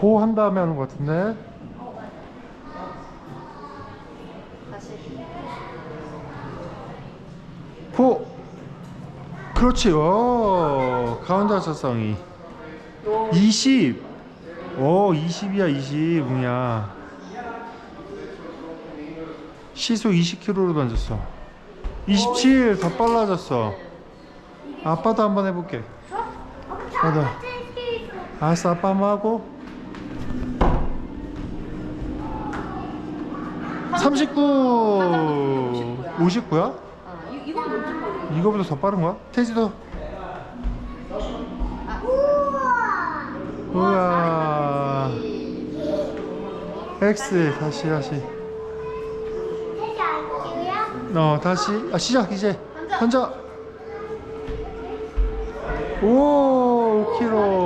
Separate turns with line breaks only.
보호한 다음에 하는 것 같은데. 보. 그렇지. 오. 가운데 하사성이. 20. 오, 20이야, 20. 웅이야. 시속 20km로 던졌어. 27. 더 빨라졌어. 아빠도 한번 해볼게. 나도. 알았어, 아빠 한번 하고. 39. 59야?
어, 이, 이건 뭔지 모르겠어.
이거보다 더 빠른 거야? 태지도. 우와. X 다시 다시. 어 다시 아 시작 이제 던져. 오 5kg.